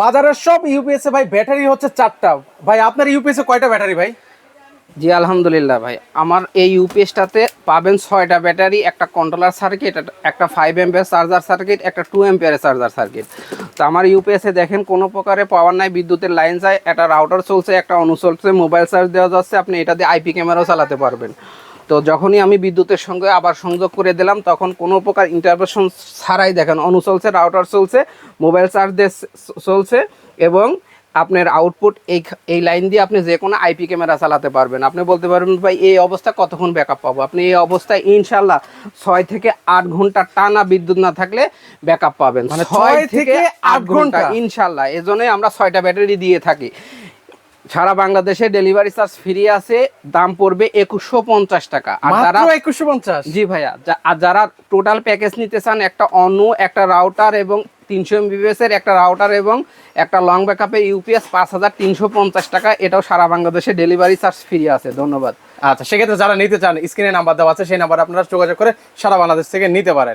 বাজারের সব ইউপিএস ভাই ব্যাটারি হচ্ছে চারটা। ভাই, আপনার ইউপিএস কয়টা ব্যাটারি ভাই? জি, আলহামদুলিল্লাহ ভাই। আমার এই ইউপিএসটাতে পাবেন ছয়টা ব্যাটারি একটা কন্ট্রোলার সার্কিট একটা ফাইভ এম্পিয়ার চার্জার সার্কিট একটা টু এম্পিয়ারের চার্জার সার্কিট তো আমার ইউপিএসে দেখেন, কোনো প্রকারে পাওয়ার নাই, বিদ্যুতের লাইন যায়, একটা রাউটার চলছে, একটা অনু চলছে মোবাইল চার্জ দেওয়া যাচ্ছে, আপনি এটা দিয়ে আইপি ক্যামেরাও চালাতে পারবেন। তো যখনই আমি বিদ্যুতের সঙ্গে আবার সংযোগ করে দিলাম তখন কোনো প্রকার ইন্টারভেশন ছাড়াই দেখেন অনু চলছে রাউটার চলছে মোবাইল চার্জ দিয়ে চলছে এবং আপনার আউটপুট এই এই লাইন দিয়ে আপনি যে কোনো আইপি ক্যামেরা চালাতে পারবেন। আপনি বলতে পারবেন ভাই এই অবস্থা কতক্ষণ ব্যাকআপ পাবো? আপনি এই অবস্থায় ইনশাল্লাহ ছয় থেকে আট ঘণ্টা টানা বিদ্যুৎ না থাকলে ব্যাকআপ পাবেন। মানে ছয় থেকে আট ঘণ্টা? ইনশাল্লাহ এজন্যই আমরা ছয়টা ব্যাটারি দিয়ে থাকি। সারা বাংলাদেশে ডেলিভারি চার্জ ফ্রি আছে দাম পড়বে একুশশো পঞ্চাশ টাকা। আর যারা একুশশো পঞ্চাশ? জি ভাইয়া আর যারা টোটাল প্যাকেজ নিতে চান একটা অনু একটা রাউটার এবং তিনশো এমবিবিএস এর একটা রাউটার এবং একটা লং ব্যাকআপের ইউপিএস পাঁচ হাজার তিনশো পঞ্চাশ টাকা এটাও সারা বাংলাদেশে ডেলিভারি চার্জ ফ্রি আছে ধন্যবাদ। আচ্ছা সেক্ষেত্রে যারা নিতে চান স্ক্রিনে নাম্বার দেওয়া আছে সেই নাম্বার আপনারা যোগাযোগ করে সারা বাংলাদেশ থেকে নিতে পারেন।